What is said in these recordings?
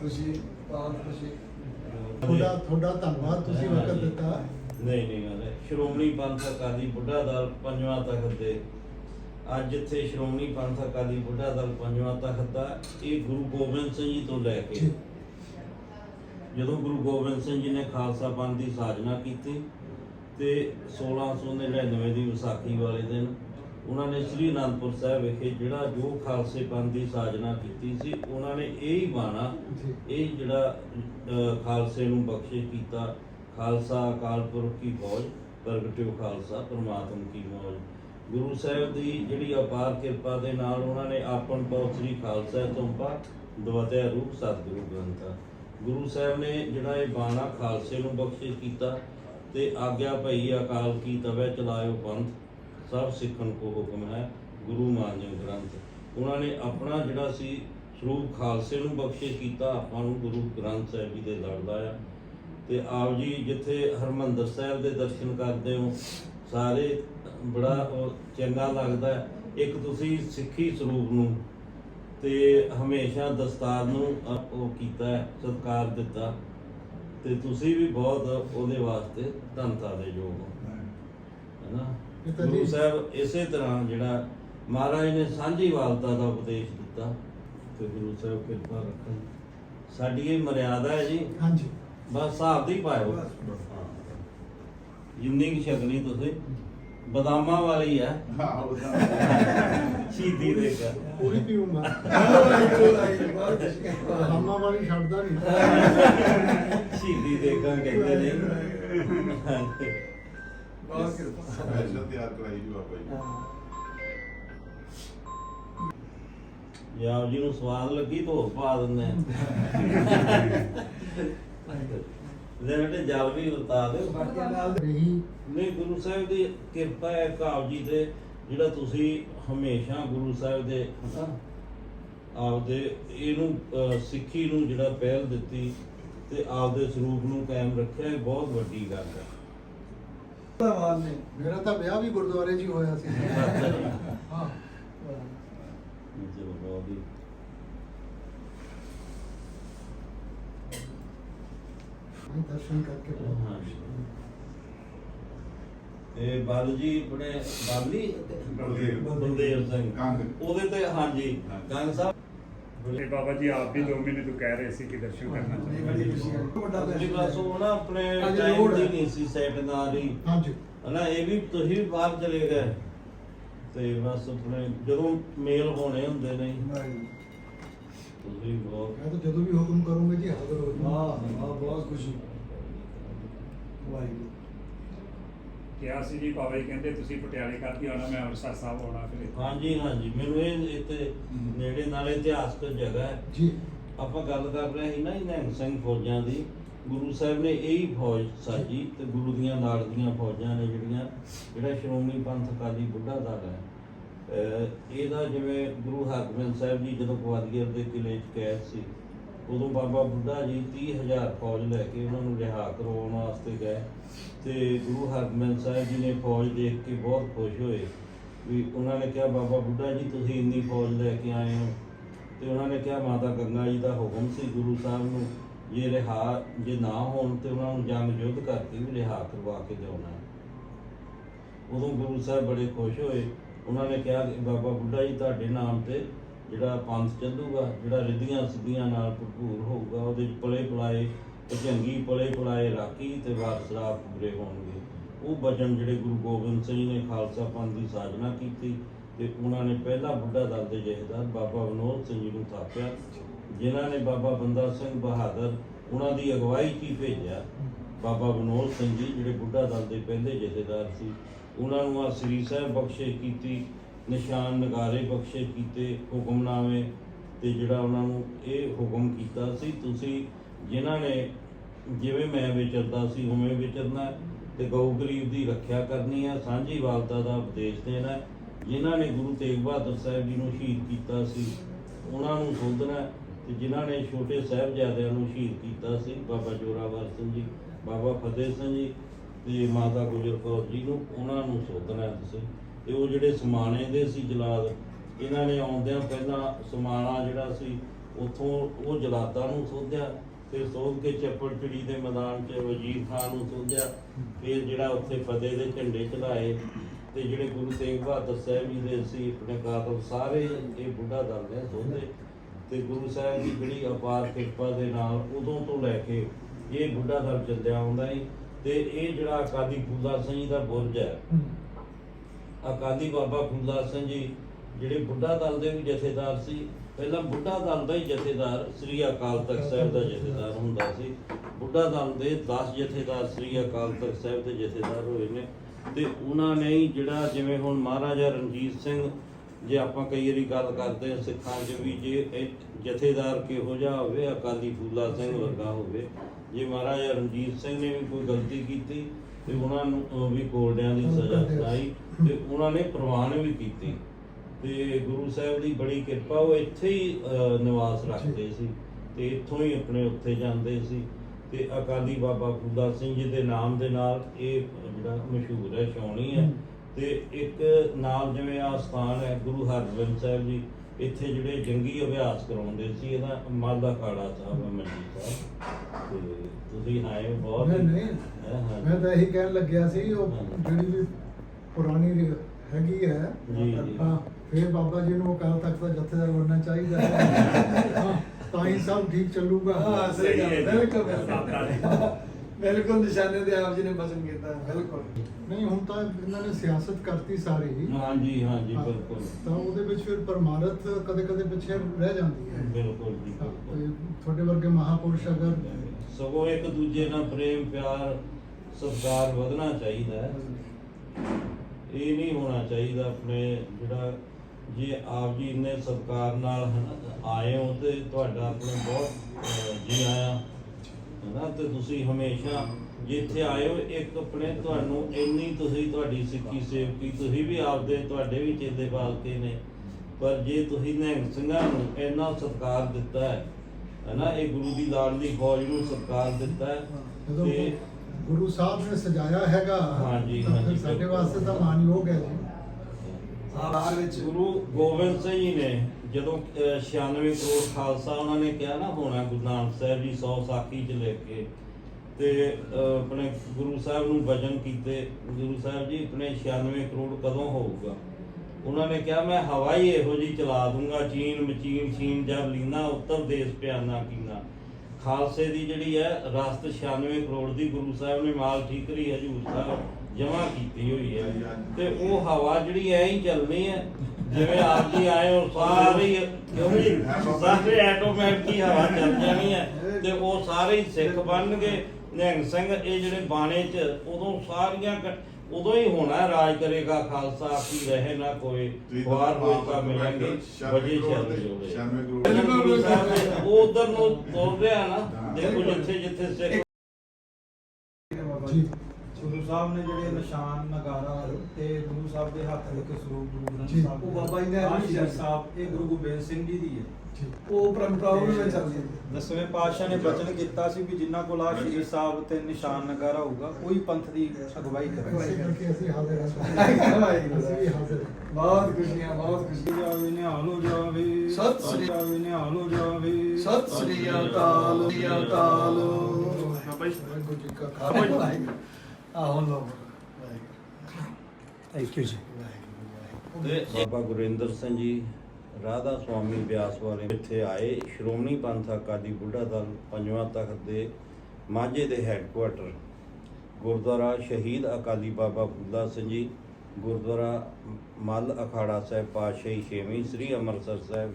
ਖੁਸ਼ੀ ਬਹੁਤ ਖੁਸ਼ੀ ਤੁਹਾਡਾ ਤੁਹਾਡਾ ਧੰਨਵਾਦ ਤੁਸੀਂ ਵਕਤ ਦਿੱਤਾ। ਨਹੀਂ ਨਹੀਂ ਗੱਲ ਹੈ। ਸ਼੍ਰੋਮਣੀ ਪੰਥ ਅਕਾਲੀ ਬੁੱਢਾ ਦਲ ਪੰਜਵਾਂ ਤਖਤ ਦੇ। ਅੱਜ ਇੱਥੇ ਸ਼੍ਰੋਮਣੀ ਪੰਥ ਅਕਾਲੀ ਬੁੱਢਾ ਦਲ ਪੰਜਵਾਂ ਤਖਤ ਦਾ ਇਹ ਗੁਰੂ ਗੋਬਿੰਦ ਸਿੰਘ ਜੀ ਤੋਂ ਲੈ ਕੇ ਜਦੋਂ ਗੁਰੂ ਗੋਬਿੰਦ ਸਿੰਘ ਜੀ ਨੇ ਖਾਲਸਾ ਪੰਥ ਦੀ ਸਾਜਨਾ ਕੀਤੀ ਤੇ 1699 ਦੀ ਵਿਸਾਖੀ ਵਾਲੇ ਦਿਨ ਉਹਨਾਂ ਨੇ ਸ੍ਰੀ ਅਨੰਦਪੁਰ ਸਾਹਿਬ ਵਿਖੇ ਜਿਹੜਾ ਜੋ ਖਾਲਸੇ ਪੰਥ ਦੀ ਸਾਜਨਾ ਕੀਤੀ ਸੀ ਉਹਨਾਂ ਨੇ ਇਹ ਹੀ ਬਾਣਾ ਇਹ ਜਿਹੜਾ ਖਾਲਸੇ ਨੂੰ ਬਖਸ਼ਿਸ਼ ਕੀਤਾ ਖਾਲਸਾ ਅਕਾਲ ਪੁਰਖ ਕੀ ਫੌਜ ਪ੍ਰਗਟਿਓ ਖਾਲਸਾ ਪ੍ਰਮਾਤਮ ਕੀ ਮੌਜ। ਗੁਰੂ ਸਾਹਿਬ ਦੀ ਜਿਹੜੀ ਅਪਾਰ ਕਿਰਪਾ ਦੇ ਨਾਲ ਉਹਨਾਂ ਨੇ ਆਪਨ ਪਉ ਸ੍ਰੀ ਖਾਲਸਾ ਤੁੰਪਾ ਦਵਤਿਆ ਰੂਪ ਸਤਿਗੁਰੂ ਗ੍ਰੰਥਾ। ਗੁਰੂ ਸਾਹਿਬ ਨੇ ਜਿਹੜਾ ਇਹ ਬਾਣਾ ਖਾਲਸੇ ਨੂੰ ਬਖਸ਼ਿਸ਼ ਕੀਤਾ ਤੇ ਆਗਿਆ ਭਈ ਅਕਾਲ ਕੀ ਤਵੇ ਚਲਾਇਓ ਪੰਥ ਸਭ ਸਿੱਖਣ ਕੋ ਹੁਕਮ ਹੈ ਗੁਰੂ ਮਾਨਿਓ ਗ੍ਰੰਥ। ਉਹਨਾਂ ਨੇ ਆਪਣਾ ਜਿਹੜਾ ਸੀ ਸਰੂਪ ਖਾਲਸੇ ਨੂੰ ਬਖਸ਼ਿਸ਼ ਕੀਤਾ ਆਪਾਂ ਨੂੰ ਗੁਰੂ ਗ੍ਰੰਥ ਸਾਹਿਬ ਜੀ ਦੇ ਲੜਦਾ ਆ ਤੇ ਆਪ ਜੀ ਜਿੱਥੇ ਹਰਮੰਦਰ ਸਾਹਿਬ ਦੇ ਦਰਸ਼ਨ ਕਰਦੇ ਹੋ ਸਾਰੇ ਬੜਾ ਉਹ ਚੰਗਾ ਲੱਗਦਾ ਇੱਕ ਤੁਸੀਂ ਸਿੱਖੀ ਸਰੂਪ ਨੂੰ ਤੇ ਹਮੇਸ਼ਾ ਦਸਤਾਰ ਨੂੰ ਉਹ ਕੀਤਾ ਹੈ, ਸਤਿਕਾਰ ਦਿੱਤਾ। ਤੇ ਤੁਸੀਂ ਵੀ ਬਹੁਤ ਉਹਦੇ ਵਾਸਤੇ ਧੰਨਤਾ ਦੇ ਯੋਗ ਹੋ। ਗੁਰੂ ਸਾਹਿਬ ਇਸੇ ਤਰ੍ਹਾਂ ਜਿਹੜਾ ਮਹਾਰਾਜ ਨੇ ਸਾਂਝੀ ਵਾਲਤਾ ਦਾ ਉਪਦੇਸ਼ ਦਿੱਤਾ ਤੇ ਗੁਰੂ ਸਾਹਿਬ ਕਿਰਪਾ ਰੱਖਣ। ਸਾਡੀ ਇਹ ਮਰਿਆਦਾ ਹੈ ਜੀ। ਹਾਂਜੀ। ਬਸ ਹਿਸਾਬ ਦੀ ਪਾਇਓ। ਜਿੰਨੀ ਕਿ ਛਕਣੀ ਤੁਸੀਂ। ਬਦਾਮਾਂ ਵਾਲੀ ਹੈ। ਸ਼ਹੀਦੀ ਦੇ ਕੇ। ਪੂਰੀ ਖੁਸ਼ੀ ਮਾਮਾ ਵਾਲੀ ਛੱਡਦਾ ਨਹੀਂ। ਸ਼ਹੀਦੀ ਦੇ ਕੇ ਕਹਿੰਦੇ ਨੇ। ਬਹੁਤ ਕਿਰਪਾ ਸਪੈਸ਼ਲ ਤਿਆਰ ਕਰਾਈ ਜੀ ਬਾਬਾ ਜੀ। ਹਾਂ। ਯਾਰ ਜੀ ਨੂੰ ਸਵਾਦ ਲੱਗੀ ਤਾਂ ਹੋਰ ਪਾ ਦਿੰਦੇ ਲੈ ਬੇਟੇ ਜਲ ਵੀ ਉਤਾ ਦੇ ਬਾਕੀਆਂ ਨਾਲ ਰਹੀ। ਨਹੀਂ ਗੁਰੂ ਸਾਹਿਬ ਦੀ ਕਿਰਪਾ ਹੈ ਕਾਬ ਜੀ ਤੇ ਜਿਹੜਾ ਤੁਸੀਂ ਹਮੇਸ਼ਾ ਗੁਰੂ ਸਾਹਿਬ ਦੇ ਆਪਦੇ ਇਹਨੂੰ ਸਿੱਖੀ ਨੂੰ ਜਿਹੜਾ ਪਹਿਲ ਦਿੱਤੀ ਤੇ ਆਪਦੇ ਸਰੂਪ ਨੂੰ ਕਾਇਮ ਰੱਖਿਆ ਇਹ ਬਹੁਤ ਵੱਡੀ ਗੱਲ ਹੈ। ਭਗਵਾਨ ਨੇ। ਮੇਰਾ ਤਾਂ ਵਿਆਹ ਵੀ ਗੁਰਦੁਆਰੇ 'ਚ ਹੀ ਹੋਇਆ ਸੀ। ਹਾਂ। ਚਲੋ ਬਹੁਤ ਹੀ ਦਰਸ਼ਨ ਕਰਕੇ ਹਾਂਜੀ। ਤੇ ਬਾਲ ਜੀ ਆਪਣੇ ਬਾਲੀ ਬਲਦੇਵ। ਬਲਦੇਵ ਸਿੰਘ। ਕੰਗ। ਉਹਦੇ ਤੇ ਹਾਂਜੀ ਗੰਗ ਸਾਹਿਬ। ਤੇ ਬਾਬਾ ਜੀ ਆਪ ਵੀ 2 ਮਹੀਨੇ ਤੋਂ ਕਹਿ ਰਹੇ ਸੀ ਕਿ ਦਰਸ਼ਨ ਕਰਨਾ ਬੜੀ ਚਾਹੁੰਦੇ ਬੜੀ ਖੁਸ਼ੀ ਹੈ ਵੱਡਾ ਜੀ ਬਸ blessing ਉਹ ਨਾ। ਆਪਣੇ ਅੱਜ ਟਾਈਮ ਲੋੜ ਦੀ ਹੈ। ਨਹੀਂ ਸੀ ਸੈਟ ਨਾ ਰਹੀ ਹਾਂਜੀ। ਹਨਾ ਇਹ ਵੀ ਤੁਸੀਂ ਵੀ ਬਾਹਰ ਚਲੇ ਗਏ। ਤੇ ਬਸ ਆਪਣੇ ਜਦੋਂ ਮੇਲ ਹੋਣੇ ਹੁੰਦੇ ਨੇ। ਤੁਸੀਂ ਬਹੁਤ ਮੈਂ ਤਾਂ ਜਦੋਂ ਵੀ ਹੁਕਮ ਕਰੋਗੇ ਜੀ ਹਾਜ਼ਰ ਹੋ ਵਾਹ ਜਾਊਂ ਵਾਹ ਬਹੁਤ ਖੁਸ਼ੀ। ਵਾਹਿਗੁਰੂ। ਕਿਹਾ ਸੀ ਜੀ ਬਾਬਾ ਜੀ ਕਹਿੰਦੇ ਤੁਸੀਂ ਪਟਿਆਲੇ ਕਾਹਦੀ ਆਉਣਾ ਮੈਂ ਅੰਮ੍ਰਿਤਸਰ ਸਾਹਿਬ ਆਉਣਾ ਫਿਰ ਇੱਥੇ। ਹਾਂਜੀ ਹਾਂਜੀ ਮੈਨੂੰ ਇਹ ਇੱਥੇ ਨੇੜੇ ਨਾਲੇ ਇਤਿਹਾਸਕ ਜਗ੍ਹਾ ਹੈ। ਜੀ। ਆਪਾਂ ਗੱਲ ਕਰ ਰਹੇ ਸੀ ਨਾ ਇਹ ਨਿਹੰਗ ਸਿੰਘ ਫੌਜਾਂ ਦੀ। ਗੁਰੂ ਸਾਹਿਬ ਨੇ ਇਹੀ ਫੌਜ ਸਾਜੀ ਤੇ ਗੁਰੂ ਦੀਆਂ ਨਾਲ ਦੀਆਂ ਫੌਜਾਂ ਨੇ ਜਿਹੜੀਆਂ ਜਿਹੜਾ ਸ਼੍ਰੋਮਣੀ ਪੰਥ ਅਕਾਲੀ ਬੁੱਢਾ ਦਲ ਹੈ। ਅਹ ਇਹਦਾ ਜਿਵੇਂ ਗੁਰੂ ਹਰਗੋਬਿੰਦ ਸਾਹਿਬ ਜੀ ਜਦੋਂ ਗਵਾਲੀਅਰ ਦੇ ਕਿਲੇ 'ਚ ਕੈਦ ਸੀ ਉਦੋਂ ਬਾਬਾ ਬੁੱਢਾ ਜੀ 30000 ਫੌਜ ਲੈ ਕੇ ਉਹਨਾਂ ਨੂੰ ਰਿਹਾ ਕਰਵਾਉਣ ਵਾਸਤੇ ਗਏ। ਤੇ ਗੁਰੂ ਹਰਗੋਬਿੰਦ ਸਾਹਿਬ ਜੀ ਨੇ ਫੌਜ ਦੇਖ ਕੇ ਬਹੁਤ ਖੁਸ਼ ਹੋਏ ਵੀ ਉਹਨਾਂ ਨੇ ਕਿਹਾ, ਬਾਬਾ ਬੁੱਢਾ ਜੀ, ਤੁਸੀਂ ਇੰਨੀ ਫੌਜ ਲੈ ਕੇ ਆਏ ਹੋ। ਤੇ ਉਹਨਾਂ ਨੇ ਕਿਹਾ, ਮਾਤਾ ਗੰਗਾ ਜੀ ਦਾ ਹੁਕਮ ਸੀ ਗੁਰੂ ਸਾਹਿਬ ਨੂੰ ਜੇ ਰਿਹਾ, ਜੇ ਨਾ ਹੋਣ ਤੇ ਉਹਨਾਂ ਨੂੰ ਜੰਗ ਯੁੱਧ ਕਰਕੇ ਵੀ ਰਿਹਾ ਕਰਵਾ ਕੇ ਲਿਆਉਣਾ ਉਦੋਂ ਗੁਰੂ ਸਾਹਿਬ ਬੜੇ ਖੁਸ਼ ਹੋਏ। ਉਹਨਾਂ ਨੇ ਕਿਹਾ ਕਿ ਬਾਬਾ ਬੁੱਢਾ ਜੀ, ਤੁਹਾਡੇ ਨਾਮ ਤੇ ਜਿਹੜਾ ਪੰਥ ਚੱਲੂਗਾ, ਜਿਹੜਾ ਰਿੱਧੀਆਂ ਸਿੱਧੀਆਂ ਨਾਲ ਭਰਪੂਰ ਹੋਊਗਾ, ਉਹਦੇ ਚ ਪਲੇ ਪਲਾਏ ਚੰਗੀ ਪਲੇ ਪਲਾਏ ਰਾਖੀ ਤੇ ਵਾਰਸਰਾ ਪੂਰੇ ਹੋਣਗੇ। ਉਹ ਬਚਨ ਜਿਹੜੇ ਗੁਰੂ ਗੋਬਿੰਦ ਸਿੰਘ ਜੀ ਨੇ ਖਾਲਸਾ ਪੰਥ ਦੀ ਸਾਜਨਾ ਕੀਤੀ ਤੇ ਉਹਨਾਂ ਨੇ ਪਹਿਲਾ ਬੁੱਢਾ ਦਲ ਦੇ ਜਥੇਦਾਰ ਬਾਬਾ ਵਿਨੋਦ ਸਿੰਘ ਜੀ ਨੂੰ ਥਾਪਿਆ, ਜਿਨ੍ਹਾਂ ਨੇ ਬਾਬਾ ਬੰਦਾ ਸਿੰਘ ਬਹਾਦਰ ਉਹਨਾਂ ਦੀ ਅਗਵਾਈ 'ਚ ਹੀ ਭੇਜਿਆ। ਬਾਬਾ ਵਿਨੋਦ ਸਿੰਘ ਜੀ ਜਿਹੜੇ ਬੁੱਢਾ ਦਲ ਦੇ ਪਹਿਲੇ ਜਥੇਦਾਰ ਸੀ, ਉਹਨਾਂ ਨੂੰ ਆ ਸ੍ਰੀ ਸਾਹਿਬ ਬਖਸ਼ੇ ਕੀਤੀ ਨਿਸ਼ਾਨ ਨਗਾਰੇ ਬਖਸ਼ੇ ਕੀਤੇ ਹੁਕਮਨਾਮੇ ਤੇ ਜਿਹੜਾ ਉਹਨਾਂ ਨੂੰ ਇਹ ਹੁਕਮ ਕੀਤਾ ਸੀ, ਤੁਸੀਂ ਜਿਨ੍ਹਾਂ ਨੇ ਜਿਵੇਂ ਮੈਂ ਵਿਚਰਦਾ ਸੀ ਉਵੇਂ ਵਿਚਰਨਾ ਹੈ ਤੇ ਗਊ ਗਰੀਬ ਦੀ ਰੱਖਿਆ ਕਰਨੀ ਹੈ, ਸਾਂਝੀ ਵਾਲਤਾ ਦਾ ਉਪਦੇਸ਼ ਦੇਣਾ ਜਿਨ੍ਹਾਂ ਨੇ ਗੁਰੂ ਤੇਗ ਬਹਾਦਰ ਸਾਹਿਬ ਜੀ ਨੂੰ ਸ਼ਹੀਦ ਕੀਤਾ ਸੀ, ਉਹਨਾਂ ਨੂੰ ਸੋਧਣਾ ਹੈ ਤੇ ਜਿਨ੍ਹਾਂ ਨੇ ਛੋਟੇ ਸਾਹਿਬਜ਼ਾਦਿਆਂ ਨੂੰ ਸ਼ਹੀਦ ਕੀਤਾ ਸੀ, ਬਾਬਾ ਜੋਰਾਵਰ ਸਿੰਘ ਜੀ, ਬਾਬਾ ਫਤਿਹ ਸਿੰਘ ਜੀ ਤੇ ਮਾਤਾ ਗੁਜਰ ਕੌਰ ਜੀ ਨੂੰ ਉਹਨਾਂ ਨੂੰ ਸੋਧਣਾ ਤੁਸੀਂ। ਤੇ ਉਹ ਜਿਹੜੇ ਸਮਾਣੇ ਦੇ ਸੀ ਜਲਾਦ, ਇਹਨਾਂ ਨੇ ਆਉਂਦਿਆਂ ਪਹਿਲਾਂ ਸਮਾਣਾ ਜਿਹੜਾ ਸੀ, ਉੱਥੋਂ ਉਹ ਜਲਾਦਾਂ ਨੂੰ ਸੋਧਿਆ, ਫਿਰ ਸੋਧ ਕੇ ਚੱਪੜਚਿੜੀ ਦੇ ਮੈਦਾਨ 'ਚ ਵਜ਼ੀਰ ਖਾਨ ਨੂੰ ਸੋਧਿਆ, ਫਿਰ ਜਿਹੜਾ ਉੱਥੇ ਫਤਿਹ ਦੇ ਝੰਡੇ ਚੜਾਏ ਤੇ ਜਿਹੜੇ ਗੁਰੂ ਤੇਗ ਬਹਾਦਰ ਸਾਹਿਬ ਜੀ ਦੇ ਸੀ, ਆਪਣੇ ਕਾਤਲ ਸਾਰੇ ਇਹ ਬੁੱਢਾ ਦਲ ਨੇ ਸੋਧੇ ਤੇ ਗੁਰੂ ਸਾਹਿਬ ਦੀ ਜਿਹੜੀ ਅਪਾਰ ਕਿਰਪਾ ਦੇ ਨਾਲ ਉਦੋਂ ਤੋਂ ਲੈ ਕੇ ਇਹ ਬੁੱਢਾ ਦਲ ਚੱਲਿਆ ਆਉਂਦਾ ਹੈ ਤੇ ਇਹ ਜਿਹੜਾ ਅਕਾਲੀ ਫੂਲਾ ਸਿੰਘ ਜੀ ਦਾ ਬੁਰਜ ਹੈ। ਅਕਾਲੀ ਬਾਬਾ ਫੂਲਾ ਸਿੰਘ ਜੀ, ਜਿਹੜੇ ਬੁੱਢਾ ਦਲ ਦੇ ਵੀ ਜਥੇਦਾਰ ਸੀ, ਪਹਿਲਾਂ ਬੁੱਢਾ ਦਲ ਦਾ ਹੀ ਜਥੇਦਾਰ ਸ੍ਰੀ ਅਕਾਲ ਤਖਤ ਸਾਹਿਬ ਦਾ ਜਥੇਦਾਰ ਹੁੰਦਾ ਸੀ। ਬੁੱਢਾ ਦਲ ਦੇ 10 ਜਥੇਦਾਰ ਸ੍ਰੀ ਅਕਾਲ ਤਖਤ ਸਾਹਿਬ ਦੇ ਜਥੇਦਾਰ ਹੋਏ ਨੇ ਤੇ ਉਹਨਾਂ ਨੇ ਜਿਹੜਾ ਜਿਵੇਂ ਹੁਣ ਮਹਾਰਾਜਾ ਰਣਜੀਤ ਸਿੰਘ ਜੇ ਆਪਾਂ ਕਈ ਵਾਰੀ ਗੱਲ ਕਰਦੇ ਹਾਂ, ਸਿੱਖਾਂ 'ਚ ਵੀ ਜੇ ਜਥੇਦਾਰ ਕਿਹੋ ਜਿਹਾ ਹੋਵੇ, ਅਕਾਲੀ ਫੂਲਾ ਸਿੰਘ ਵਰਗਾ ਹੋਵੇ, ਜੇ ਮਹਾਰਾਜਾ ਰਣਜੀਤ ਸਿੰਘ ਨੇ ਵੀ ਕੋਈ ਗਲਤੀ ਕੀਤੀ ਤੇ ਉਹਨਾਂ ਨੂੰ ਵੀ ਕੋਲਡਿਆਂ ਦੀ ਸਜ਼ਾ ਸੁਣਾਈ ਤੇ ਉਹਨਾਂ ਨੇ ਪ੍ਰਵਾਨ ਵੀ ਕੀਤੀ। ਤੇ ਗੁਰੂ ਸਾਹਿਬ ਦੀ ਬੜੀ ਕਿਰਪਾ ਉਹ ਇੱਥੇ ਹੀ ਨਿਵਾਸ ਰੱਖਦੇ ਸੀ ਤੇ ਇੱਥੋਂ ਹੀ ਆਪਣੇ ਉੱਥੇ ਜਾਂਦੇ ਸੀ। ਤੇ ਅਕਾਲੀ ਬਾਬਾ ਫੂਲਾ ਸਿੰਘ ਜੀ ਦੇ ਨਾਮ ਦੇ ਨਾਲ ਇਹ ਜਿਹੜਾ ਮਸ਼ਹੂਰ ਹੈ ਛਾਉਣੀ ਹੈ। ਤੇ ਇੱਕ ਨਾਲ ਜਿਵੇਂ ਆ ਸਥਾਨ ਹੈ ਗੁਰੂ ਹਰਗੋਬਿੰਦ ਸਾਹਿਬ ਜੀ ਇੱਥੇ ਜਿਹੜੇ ਜੰਗੀ ਅਭਿਆਸ ਕਰਾਉਂਦੇ ਸੀ ਇਹਦਾ ਮਾਦਾ ਖਾੜਾ ਸਾਹਿਬ ਮੰਜੀ ਸਾਹਿਬ ਤੇ ਤੁਸੀਂ ਆਏ ਹੋ ਬਹੁਤ ਨਹੀਂ ਨਹੀਂ। ਮੈਂ ਤਾਂ ਇਹੀ ਕਹਿਣ ਲੱਗਿਆ ਸੀ ਉਹ। ਜਿਹੜੀ ਵੀ ਪੁਰਾਣੀ ਹੈਗੀ ਹੈ। ਹਾਂ ਫਿਰ ਬਾਬਾ ਜੀ ਨੂੰ ਅਕਾਲ ਤਖਤ ਦਾ ਜਥੇਦਾਰ ਬਣਨਾ ਚਾਹੀਦਾ ਹੈ ਤਾਂ ਹੀ ਸਭ ਠੀਕ ਚੱਲੂਗਾ ਹਾਂ ਸਹੀ ਗੱਲ। ਬਿਲਕੁਲ। ਬਿਲਕੁਲ ਨਿਸ਼ਾਨੇ ਤੇ ਆਪ ਜੀ ਨੇ ਬਸਮ ਕੀਤਾ ਬਿਲਕੁਲ। ਨਹੀਂ ਹੁਣ ਤਾਂ ਇਹਨਾਂ ਨੇ ਸਿਆਸਤ ਕਰਤੀ ਸਾਰੀ। ਹਾਂਜੀ ਹਾਂਜੀ ਹਾਂ, ਬਿਲਕੁਲ। ਤਾਂ ਉਹਦੇ ਵਿੱਚ ਫਿਰ ਪਰਮਾਰਥ ਕਦੇ ਕਦੇ ਪਿੱਛੇ ਰਹਿ ਜਾਂਦੀ ਹੈ। ਬਿਲਕੁਲ ਜੀ ਹਾਂ, ਬਿਲਕੁਲ। ਤੇ ਤੁਹਾਡੇ ਵਰਗੇ ਮਹਾਪੁਰਸ਼ ਅਗਰ ਸਗੋਂ ਇੱਕ ਦੂਜੇ ਨਾਲ ਪ੍ਰੇਮ ਪਿਆਰ ਸਤਿਕਾਰ ਵਧਣਾ ਚਾਹੀਦਾ ਹੈ। ਇਹ ਨਹੀਂ ਹੋਣਾ ਚਾਹੀਦਾ ਆਪਣੇ ਜਿਹੜਾ ਜੇ ਆਪ ਜੀ ਇੰਨੇ ਸਤਿਕਾਰ ਨਾਲ ਹਨ- ਆਏ ਹੋ ਤੇ ਤੁਹਾਡਾ ਆਪਣੇ ਬਹੁਤ ਅਹ, ਜੀ ਆਇਆ ਹਨਾ ਤੇ ਤੁਸੀਂ ਹਮੇਸ਼ਾ ਜਿੱਥੇ ਹੋ ਇੱਕ ਆਪਣੇ ਤੁਹਾਨੂੰ ਇੰਨੀ ਤੁਸੀਂ ਤੁਹਾਡੀ ਸਿੱਖੀ ਸੇਵਕੀ ਤੁਸੀਂ ਵੀ ਆਪਦੇ ਤੁਹਾਡੇ ਵੀ ਚੇਲੇ ਬਾਲਕੇ ਨੇ ਪਰ ਜੇ ਤੁਸੀਂ ਨਿਹੰਗ ਸਿੰਘਾਂ ਨੂੰ ਇੰਨਾ ਸਤਿਕਾਰ ਦਿੱਤਾ ਹੈ ਹਨਾ ਇਹ ਗੁਰੂ ਦੀ ਲਾਡਲੀ ਫੌਜ ਨੂੰ ਸਤਿਕਾਰ ਦਿੱਤਾ ਹੈ ਤੇ ਗੁਰੂ ਸਾਹਿਬ ਨੇ ਸਜਾਇਆ ਹੈਗਾ ਹਾਂਜੀ, ਹਾਂਜੀ, ਸਾਡੇ। ਵਾਸਤੇ ਤਾਂ ਮਾਨਯੋਗ ਹੈ ਜੀ ਬਾਹਰ ਵਿੱਚ ਗੁਰੂ ਗੋਬਿੰਦ ਸਿੰਘ ਜੀ ਨੇ ਜਦੋਂ ਅਹ, 96 ਕਰੋੜ ਖਾਲਸਾ ਉਹਨਾਂ ਨੇ ਕਿਹਾ ਨਾ ਹੋਣਾ ਗੁਰੂ ਨਾਨਕ ਸਾਹਿਬ ਜੀ 100 ਸਾਖੀ ਚ ਲੈ ਕੇ ਤੇ ਅਹ, ਆਪਣੇ ਗੁਰੂ ਸਾਹਿਬ ਨੂੰ ਵਜ਼ਨ ਕੀਤੇ ਗੁਰੂ ਸਾਹਿਬ ਜੀ ਆਪਣੇ 96 ਕਰੋੜ ਕਦੋਂ ਹੋਊਗਾ? ਉਹਨਾਂ ਨੇ ਕਿਹਾ ਮੈਂ ਹਵਾ ਹੀ ਇਹੋ ਜੀ ਚਲਾ ਦੂੰਗਾ ਚੀਨ ਮਚੀਨ ਛੀਨ ਜਬ ਲੀਨਾ ਉੱਤਰ ਦੇਸ਼ ਪਿਆਨਾ ਕੀਨਾ। ਖਾਲਸੇ ਦੀ ਜਿਹੜੀ ਹੈ ਰਸਤ 96 ਕਰੋੜ ਦੀ ਗੁਰੂ ਸਾਹਿਬ ਨੇ ਮਾਲ ਠੀਕਰੀ ਹਜੂਰ ਸਾਹਿਬ ਜਮ੍ਹਾਂ ਕੀਤੀ ਹੋਈ ਹੈ। ਤੇ ਉਹ ਹਵਾ ਜਿਹੜੀ ਐਂ ਹੀ ਚੱਲਣੀ ਹੈ। ਜਿਵੇਂ ਆਪ ਜੀ ਆਏ ਹੋ ਸਾਰੇ ਹੀ- ਕਿਉਂ ਜੀ ਸਾਰੇ ਆਟੋਮੈਟਿਕ ਹੀ ਹਵਾ ਚੱਲ ਜਾਣੀ ਹੈ ਤੇ ਉਹ ਸਾਰੇ ਹੀ ਸਿੱਖ ਬਣਨਗੇ। ਨਿਹੰਗ ਸਿੰਘ ਇਹ ਜਿਹੜੇ ਬਾਣੇ 'ਚ ਉਦੋਂ ਸਾਰੀਆਂ ਉਦੋਂ ਹੀ ਹੋਣਾ ਰਾਜ ਕਰੇਗਾ ਖਾਲਸਾ ਆਪੀ ਰਹੇ ਨਾ ਕੋਈ ਵਾਰ ਤਾਂ ਮਿਲਾਂਗੇ ਵਜੇ ਚੱਲ ਜੋੜੇ। 96 ਕਰੋੜ ਬਿਲਕੁਲ, ਗੁਰੂ ਸਾਹਿਬ ਨੇ ਉਹ ਉਧਰ ਨੂੰ ਤੋਰ ਰਿਹਾ ਨਾ ਦੇਖੋ ਜਿੱਥੇ ਜਿੱਥੇ ਸਿੱਖ ਸਾਹਿਬ ਨੇ ਜਿਹੜੇ ਨਿਸ਼ਾਨ ਨਗਾਰਾ ਤੇ ਗੁਰੂ ਸਾਹਿਬ ਦੇ ਹੱਥ ਵਿੱਚ ਸਰੂਪ ਗੁਰੂ ਗ੍ਰੰਥ। ਸਾਹਿਬ ਉਹ ਬਾਬਾ ਜੀ ਨੇ ਸ਼ਬਦ। ਸਾਹਿਬ ਇਹ ਗੁਰੂ ਗੋਬਿੰਦ ਸਿੰਘ ਜੀ ਦੀ ਹੈ। ਉਹ ਪਰੰਪਰਾ ਉਹਦੇ ਵਿੱਚ ਚੱਲਦੀ ਹੈ। ਦਸਵੇਂ ਪਾਤਸ਼ਾਹ ਨੇ ਬਚਨ ਕੀਤਾ ਸੀ ਵੀ ਜਿਨ੍ਹਾਂ ਕੋਲ ਆ ਸ਼ਹੀਦ ਸਾਹਿਬ ਤੇ ਨਿਸ਼ਾਨ ਨਗਾਰਾ ਹੋਊਗਾ ਕੋਈ ਪੰਥ ਦੀ ਅਗਵਾਈ ਕਰੇਗਾ। ਅਸੀਂ ਹਾਜ਼ਰ ਹਾਂ। ਵਾਹਿਗੁਰੂ। ਅਸੀਂ ਵੀ ਹਾਜ਼ਰ ਹਾਂ ਬਹੁਤ ਖੁਸ਼ੀਆਂ ਬਹੁਤ ਖੁਸ਼ੀਆਂ ਜਾਵੇ ਨਿਹਾਲ ਹੋ ਜਾਵੇ ਸਤਿ ਸ੍ਰੀ- ਜਾਵੇ ਨਿਹਾਲ ਹੋ ਜਾਵੇ। ਸਤਿ ਸ੍ਰੀ ਅਕਾਲ ਸ੍ਰੀ ਅਕਾਲ। ਵਾਹਿਗੁਰੂ ਜੀ ਕਾ ਖਾਲਸਾ। ਆਹੋ ਲੋ ਥੈਂਕ ਯੂ ਜੀ। ਤੇ ਬਾਬਾ ਗੁਰਿੰਦਰ ਸਿੰਘ ਜੀ, ਰਾਧਾ ਸੁਆਮੀ ਬਿਆਸ ਵਾਲੇ ਇੱਥੇ ਆਏ। ਸ਼੍ਰੋਮਣੀ ਪੰਥ ਅਕਾਲੀ ਬੁੱਢਾ ਦਲ ਪੰਜਵਾਂ ਤਖਤ ਦੇ ਮਾਝੇ ਦੇ ਹੈੱਡਕੁਆਟਰ ਗੁਰਦੁਆਰਾ ਸ਼ਹੀਦ ਅਕਾਲੀ ਬਾਬਾ ਬੁੱਢਾ ਸਿੰਘ ਜੀ, ਗੁਰਦੁਆਰਾ ਮੱਲ ਅਖਾੜਾ ਸਾਹਿਬ ਪਾਤਸ਼ਾਹੀ ਛੇਵੀਂ ਸ੍ਰੀ ਅੰਮ੍ਰਿਤਸਰ ਸਾਹਿਬ।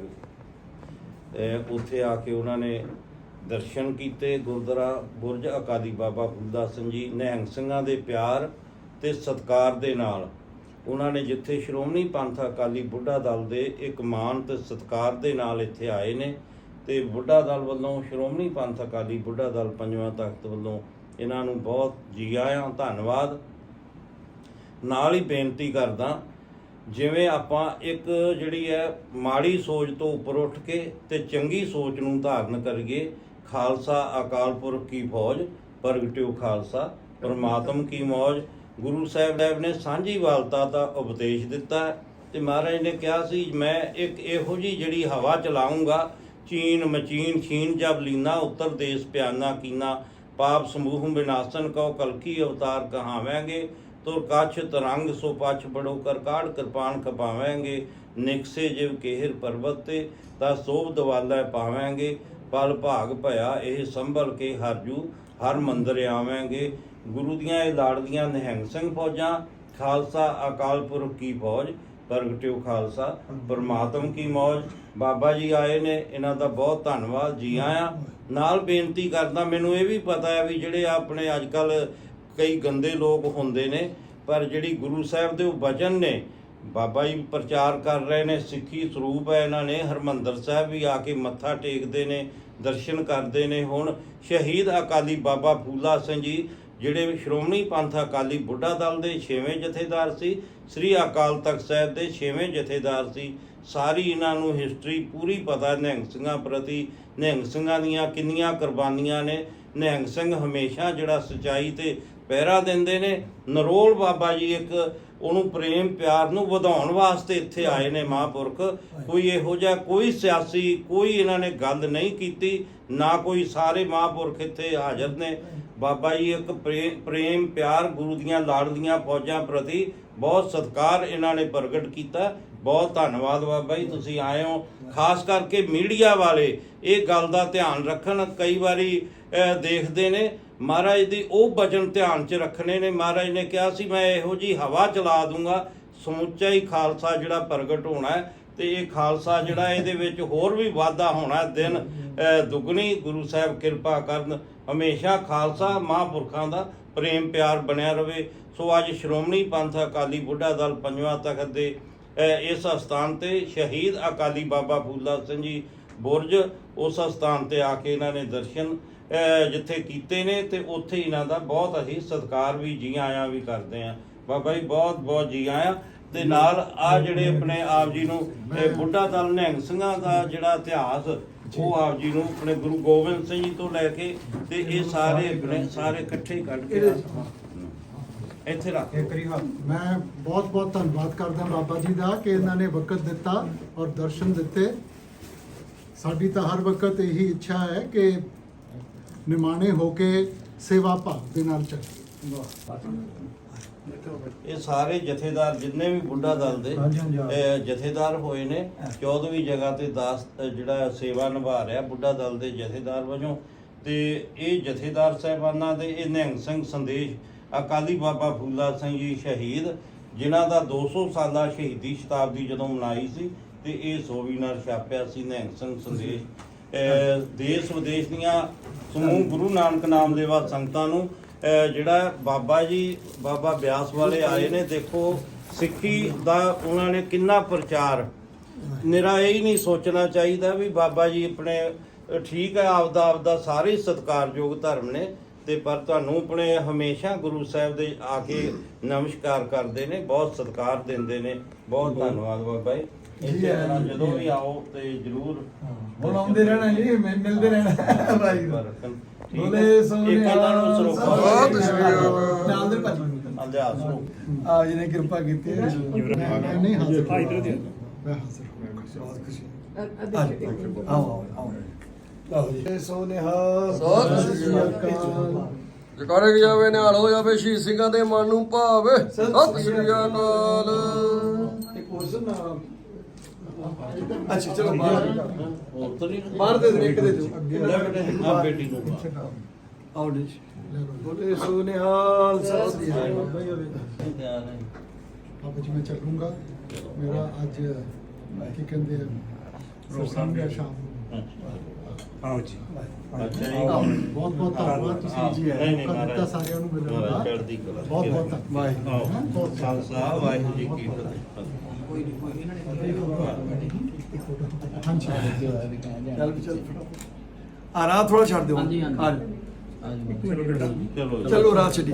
ਉੱਥੇ ਆ ਕੇ ਉਹਨਾਂ ਨੇ ਦਰਸ਼ਨ ਕੀਤੇ, ਗੁਰਦੁਆਰਾ ਬੁਰਜ ਅਕਾਲੀ ਬਾਬਾ ਫੁੱਲਾ ਸਿੰਘ ਜੀ ਨਿਹੰਗ ਸਿੰਘਾਂ ਦੇ ਪਿਆਰ ਤੇ ਸਤਿਕਾਰ ਦੇ ਨਾਲ ਉਹਨਾਂ ਨੇ ਜਿੱਥੇ ਸ਼੍ਰੋਮਣੀ ਪੰਥ ਅਕਾਲੀ ਬੁੱਢਾ ਦਲ ਦੇ ਇੱਕ ਮਾਨ ਤੇ ਸਤਿਕਾਰ ਦੇ ਨਾਲ ਇੱਥੇ ਆਏ ਨੇ ਤੇ ਬੁੱਢਾ ਦਲ ਵੱਲੋਂ, ਸ਼੍ਰੋਮਣੀ ਪੰਥ ਅਕਾਲੀ ਬੁੱਢਾ ਦਲ ਪੰਜਵਾਂ ਤਖਤ ਵੱਲੋਂ ਇਹਨਾਂ ਨੂੰ ਬਹੁਤ ਜੀ ਆਇਆਂ, ਧੰਨਵਾਦ। ਨਾਲ ਹੀ ਬੇਨਤੀ ਕਰਦਾ, ਜਿਵੇਂ ਆਪਾਂ ਇੱਕ ਜਿਹੜੀ ਹੈ ਮਾੜੀ ਸੋਚ ਤੋਂ ਉੱਪਰ ਉੱਠ ਕੇ ਤੇ ਚੰਗੀ ਸੋਚ ਨੂੰ ਧਾਰਨ ਕਰੀਏ ਖਾਲਸਾ ਅਕਾਲ ਪੁਰਖ ਕੀ ਫੌਜ ਪ੍ਰਗਟਿਓ ਖਾਲਸਾ, ਪਰਮਾਤਮ ਕੀ ਮੌਜ। ਗੁਰੂ ਸਾਹਿਬ ਨੇ ਸਾਂਝੀ ਵਾਲਤਾ ਦਾ ਉਪਦੇਸ਼ ਦਿੱਤਾ ਹੈ ਤੇ ਮਹਾਰਾਜ ਨੇ ਕਿਹਾ ਸੀ, ਮੈਂ ਇੱਕ ਇਹੋ ਜੀ ਜਿਹੜੀ ਹਵਾ ਚਲਾਉਂਗਾ, ਚੀਨ ਮਚੀਨ ਛੀਨ ਜਬ ਲੀਨਾ, ਉੱਤਰ ਦੇਸ ਪਿਆਨਾ ਕੀਨਾ, ਪਾਪ ਸਮੂਹ ਬਿਨਾਸਨ ਕਉ ਕਲਕੀ ਅਵਤਾਰ ਕਹਾਵਾਂਗੇ, ਤੁਰ ਕੱਛ ਤਰੰਗ ਸੋ ਪਛ ਬੜੋ ਕਰ ਕਾੜ ਕਿਰਪਾਨ ਖਪਾਵਾਂਗੇ, ਨਿਕਸੇ ਜਿਵ ਕੇਹਰ ਪਰਬਤ ਤੇ, ਤਾ ਸੋਭ ਦਵਾਲਾ ਪਾਵਾਂਗੇ। ਪਲ ਭਾਗ ਭਇਆ, ਇਹ ਸੰਭਲ ਕੇ ਹਰਜੂ ਹਰ ਮੰਦਰ ਆਵਾਂਗੇ। ਗੁਰੂ ਦੀਆਂ ਇਹ ਲਾੜਦੀਆਂ ਨਿਹੰਗ ਸਿੰਘ ਫੌਜਾਂ, ਖਾਲਸਾ ਅਕਾਲ ਪੁਰਖ ਕੀ ਫੌਜ ਪ੍ਰਗਟਿਓ ਖਾਲਸਾ, ਪਰਮਾਤਮ ਕੀ ਮੌਜ। ਬਾਬਾ ਜੀ ਆਏ ਨੇ, ਇਹਨਾਂ ਦਾ ਬਹੁਤ ਧੰਨਵਾਦ, ਜੀ ਆਇਆਂ। ਨਾਲ ਬੇਨਤੀ ਕਰਦਾ, ਮੈਨੂੰ ਇਹ ਵੀ ਪਤਾ ਹੈ ਵੀ ਜਿਹੜੇ ਆਪਣੇ ਅੱਜ ਕੱਲ ਕਈ ਗੰਦੇ ਲੋਕ ਹੁੰਦੇ ਨੇ, ਪਰ ਜਿਹੜੀ ਗੁਰੂ ਸਾਹਿਬ ਦੇ ਉਹ ਵਚਨ ਨੇ, ਬਾਬਾ ਜੀ ਪ੍ਰਚਾਰ ਕਰ ਰਹੇ ਨੇ, ਸਿੱਖੀ ਸਰੂਪ ਹੈ ਇਹਨਾਂ ਨੇ, ਹਰਮੰਦਰ ਸਾਹਿਬ ਵੀ ਆ ਕੇ ਮੱਥਾ ਟੇਕਦੇ ਨੇ ਦਰਸ਼ਨ ਕਰਦੇ ਨੇ ਹੁਣ ਸ਼ਹੀਦ ਅਕਾਲੀ ਬਾਬਾ ਫੂਲਾ ਸਿੰਘ ਜੀ, ਜਿਹੜੇ ਸ਼੍ਰੋਮਣੀ ਪੰਥ ਅਕਾਲੀ ਬੁੱਢਾ ਦਲ ਦੇ 6ਵੇਂ ਜਥੇਦਾਰ ਸੀ, ਸ੍ਰੀ ਅਕਾਲ ਤਖਤ ਸਾਹਿਬ ਦੇ 6ਵੇਂ ਜਥੇਦਾਰ ਸੀ। ਸਾਰੀ ਇਹਨਾਂ ਨੂੰ ਹਿਸਟਰੀ ਪੂਰੀ ਪਤਾ ਨਿਹੰਗ ਸਿੰਘਾਂ ਪ੍ਰਤੀ। ਨਿਹੰਗ ਸਿੰਘਾਂ ਦੀਆਂ ਕਿੰਨੀਆਂ ਕੁਰਬਾਨੀਆਂ ਨੇ। ਨਿਹੰਗ ਸਿੰਘ ਹਮੇਸ਼ਾ ਜਿਹੜਾ ਸਚਾਈ ਤੇ ਪਹਿਰਾ ਦਿੰਦੇ ਨੇ। ਨਰੋਲ ਬਾਬਾ ਜੀ ਇੱਕ ਉਹਨੂੰ ਪ੍ਰੇਮ ਪਿਆਰ ਨੂੰ ਵਧਾਉਣ ਵਾਸਤੇ ਇੱਥੇ ਆਏ ਨੇ ਮਹਾਂਪੁਰਖ। ਕੋਈ ਇਹੋ ਜਿਹਾ ਕੋਈ ਸਿਆਸੀ, ਕੋਈ ਇਹਨਾਂ ਨੇ ਗੱਲ ਨਹੀਂ ਕੀਤੀ, ਨਾ ਕੋਈ ਸਾਰੇ ਮਹਾਂਪੁਰਖ ਇੱਥੇ ਹਾਜ਼ਰ ਨੇ। ਬਾਬਾ ਜੀ ਇੱਕ ਪ੍ਰੇਮ ਪ੍ਰੇਮ, ਪਿਆਰ ਗੁਰੂ ਦੀਆਂ ਲਾੜਦੀਆਂ ਫੌਜਾਂ ਪ੍ਰਤੀ ਬਹੁਤ ਸਤਿਕਾਰ ਇਹਨਾਂ ਨੇ ਪ੍ਰਗਟ ਕੀਤਾ। ਬਹੁਤ ਧੰਨਵਾਦ ਬਾਬਾ ਜੀ ਤੁਸੀਂ ਆਏ ਹੋ। ਖਾਸ ਕਰਕੇ ਮੀਡੀਆ ਵਾਲੇ ਇਹ ਗੱਲ ਦਾ ਧਿਆਨ ਰੱਖਣ। ਕਈ ਵਾਰੀ ਦੇਖਦੇ ਨੇ ਮਹਾਰਾਜ ਦੀ ਉਹ ਬਚਨ ਧਿਆਨ 'ਚ ਰੱਖਣੇ ਨੇ। ਮਹਾਰਾਜ ਨੇ ਕਿਹਾ ਸੀ ਮੈਂ ਇਹੋ ਜੀ ਹਵਾ ਚਲਾ ਦੂੰਗਾ। ਸਮੁੱਚਾ ਹੀ ਖਾਲਸਾ ਜਿਹੜਾ ਪ੍ਰਗਟ ਹੋਣਾ ਹੈ ਤੇ ਇਹ ਖਾਲਸਾ ਜਿਹੜਾ ਇਹਦੇ ਵਿੱਚ ਹੋਰ ਵੀ ਵਾਧਾ ਹੋਣਾ ਦਿਨ ਅਹ, ਦੁੱਗਣੀ ਗੁਰੂ ਸਾਹਿਬ ਕਿਰਪਾ ਕਰਨ। ਹਮੇਸ਼ਾ ਖਾਲਸਾ ਮਹਾਂਪੁਰਖਾਂ ਦਾ ਪ੍ਰੇਮ ਪਿਆਰ ਬਣਿਆ ਰਵੇ ਸੋ ਅੱਜ ਸ਼੍ਰੋਮਣੀ ਪੰਥ ਅਕਾਲੀ ਬੁੱਢਾ ਦਲ ਪੰਜਵਾਂ ਤਖਤ ਦੇ ਇਸ ਸਥਾਨ ਤੇ ਸ਼ਹੀਦ ਅਕਾਲੀ ਬਾਬਾ ਫੂਲਾ ਸਿੰਘ ਜੀ ਬੁਰਜ ਉਸ ਸਥਾਨ ਤੇ ਆ ਕੇ ਇਹਨਾਂ ਨੇ ਦਰਸ਼ਨ ਜਿੱਥੇ ਕੀਤੇ ਨੇ ਤੇ ਉੱਥੇ ਇਹਨਾਂ ਦਾ ਬਹੁਤ ਅਸੀਂ ਸਤਿਕਾਰ ਵੀ ਜੀ ਆਇਆਂ ਵੀ ਕਰਦੇ ਆਂ ਬਾਬਾ ਜੀ, ਬਹੁਤ ਬਹੁਤ ਜੀ ਆਇਆਂ ਤੇ ਨਾਲ ਆ ਜਿਹੜੇ ਆਪਣੇ ਆਪ ਜੀ ਨੂੰ ਬੁੱਢਾ ਦਲ ਨਿਹੰਗ ਸਿੰਘਾਂ ਦਾ ਜਿਹੜਾ ਇਤਿਹਾਸ, ਉਹ ਆਪ ਜੀ ਨੂੰ ਆਪਣੇ ਗੁਰੂ ਗੋਬਿੰਦ ਸਿੰਘ ਜੀ ਤੋਂ ਲੈ ਕੇ ਤੇ ਇਹ ਸਾਰੇ ਸਾਰੇ ਇਕੱਠੇ ਹੀ ਕੱਢ ਕੇ ਇੱਥੇ ਰੱਖ ਇੱਕ ਵਾਰੀ ਹੱਥ ਮੈਂ ਬਹੁਤ ਬਹੁਤ ਧੰਨਵਾਦ ਕਰਦਾ ਬਾਬਾ ਜੀ ਦਾ ਕਿ ਇਹਨਾਂ ਨੇ ਵਕਤ ਦਿੱਤਾ ਔਰ ਦਰਸ਼ਨ ਦਿੱਤੇ। ਸਾਡੀ ਤਾਂ ਹਰ ਵਕਤ ਇਹੀ ਇੱਛਾ ਹੈ ਕਿ ਨਿਮਾਣੇ ਹੋ ਕੇ ਸੇਵਾ ਭਾਵ ਦੇ ਨਾਲ ਚੱਲੀਏ ਇਹ ਸਾਰੇ ਜਥੇਦਾਰ ਜਿੰਨੇ ਵੀ ਬੁੱਢਾ ਦਲ ਦੇ ਜਥੇਦਾਰ ਹੋਏ ਨੇ 14ਵੀਂ ਜਗ੍ਹਾ ਤੇ ਦਾਸ ਜਿਹੜਾ ਸੇਵਾ ਨਿਭਾ ਰਿਹਾ ਬੁੱਢਾ ਦਲ ਦੇ ਜਥੇਦਾਰ ਵਜੋਂ ਤੇ ਇਹ ਜਥੇਦਾਰ ਸਾਹਿਬਾਨਾਂ ਦੇ ਇਹ ਨਿਹੰਗ ਸਿੰਘ ਸੰਦੇਸ਼ ਅਕਾਲੀ ਬਾਬਾ ਫੂਲਾ ਸਿੰਘ ਜੀ ਸ਼ਹੀਦ ਜਿਨ੍ਹਾਂ ਦਾ 200 ਸਾਲਾ ਸ਼ਹੀਦੀ ਸ਼ਤਾਬਦੀ ਜਦੋਂ ਮਨਾਈ ਸੀ ਤੇ ਇਹ ਸੋਵੀਨਾਰ ਛਾਪਿਆ ਸੀ ਨਿਹੰਗ ਸਿੰਘ ਸੰਦੇਸ਼। ਦੇਸ਼ ਵਿਦੇਸ਼ ਦੀਆਂ ਸਮੂਹ ਗੁਰੂ ਨਾਨਕ ਨਾਮ ਦੇਵਾ ਸੰਗਤਾਂ ਨੂੰ ਜਿਹੜਾ ਬਾਬਾ ਜੀ ਬਾਬਾ ਬਿਆਸ ਵਾਲੇ ਆਏ ਨੇ ਦੇਖੋ ਸਿੱਖੀ ਦਾ ਉਹਨਾਂ ਨੇ ਕਿੰਨਾ ਪ੍ਰਚਾਰ ਨਿਰਾ ਇਹ ਨਹੀਂ ਸੋਚਣਾ ਚਾਹੀਦਾ ਵੀ ਬਾਬਾ ਜੀ ਆਪਣੇ ਠੀਕ ਹੈ ਆਪਦਾ ਆਪਦਾ ਸਾਰੇ ਸਤਿਕਾਰਯੋਗ ਧਰਮ ਨੇ ਤੇ ਪਰ ਤੁਹਾਨੂੰ ਆਪਣੇ ਹਮੇਸ਼ਾ ਗੁਰੂ ਸਾਹਿਬ ਦੇ ਆ ਕੇ ਨਮਸਕਾਰ ਕਰਦੇ ਨੇ ਬਹੁਤ ਸਤਿਕਾਰ ਦਿੰਦੇ ਨੇ। ਬਹੁਤ ਧੰਨਵਾਦ ਬਾਬਾ ਜੀ ਇੱਥੇ ਆਪਣਾ ਜਦੋਂ ਵੀ ਆਓ ਤੇ ਜਰੂਰ ਆਉਂਦੇ ਰਹਿਣਾ ਜੀ ਮਿਲ- ਮਿਲਦੇ ਰਹਿਣਾ। ਭਾਈ। ਬੋਲੇ ਸੋਨੇ ਇੱਕ ਇਹਨਾਂ ਨੂੰ ਸਰੋਪਾ ਸ਼੍ਰੀ ਅਕਾਲ। ਨਾਲ ਦੇ ਭਾਜੀ ਨੂੰ। ਆਪ ਜੀ ਨੇ ਕਿਰਪਾ ਕੀਤੀ ਹੈ। ਨਹੀਂ ਹਾਜ਼ਰ। ਹਾਂ, ਇੱਧਰ ਦੀ। ਮੈਂ ਹਾਜ਼ਰ ਹੋਊਂਗਾ। ਬਹੁਤ ਖੁਸ਼ੀ ਆਓ ਆਓ। ਜੀ। ਸੋਨੇਹਾ ਸਤਿ ਸ਼੍ਰੀ ਅਕਾਲ। ਜਕਾਰੇ ਜਾਵੇ ਨਾਲ ਹੋ ਜਾਵੇ ਸ਼ਹੀਦ ਸਿੰਘਾਂ ਦੇ ਮਨ ਨੂੰ ਭਾਵੇ। ਸਤਿ ਸ਼੍ਰੀ ਅਕਾਲ। ਇੱਕ ਹੋਰ ਸੁਣਾ ਅੱਛਾ ਚਲੋ ਬਾਹਰ ਦੇ ਦਿਓ, ਇੱਕ ਦੇ ਦਿਓ। ਲੈ ਬੇਟੇ ਆ ਬੇਟੀ ਨੂੰ ਜੀ। ਬੋਲੇ ਸੋਨੇਹਾਲ ਸਤਿ ਸ਼੍ਰੀ ਅਕਾਲ। ਬਾਬਾ ਜੀ ਮੈਂ ਚੱਲੂੰਗਾ। ਮੇਰਾ ਅੱਜ ਕੀ ਕਹਿੰਦੇ ਆ ਪ੍ਰੋਗਰਾਮ ਹੈ ਸ਼ਾਮ ਨੂੰ। ਆਓ ਜੀ। ਅੱਛਾ ਜੀ। ਬਹੁਤ ਬਹੁਤ ਧੰਨਵਾਦ ਤੁਸੀਂ ਨਹੀਂ ਨਹੀਂ ਮੌਕਾ ਦਿੱਤਾ ਮਹਾਰਾਜ। ਸਾਰਿਆਂ ਨੂੰ ਮਿਲਣ ਦਾ। ਬਹੁਤ ਬਹੁਤ ਧੰਨਵਾਦ। ਖਾਲਸਾ ਵਾਹਿਗੁਰੂ ਜੀ ਕੀ ਫਤਿਹ। ਹਾਂਜੀ। ਚੱਲ ਚੱਲ ਆ ਰਾਹ ਥੋੜਾ ਛੱਡ ਦਿਓ। ਹਾਂਜੀ, ਹਾਂਜੀ। ਚਲੋ ਰਾਹ ਛੱਡੀ।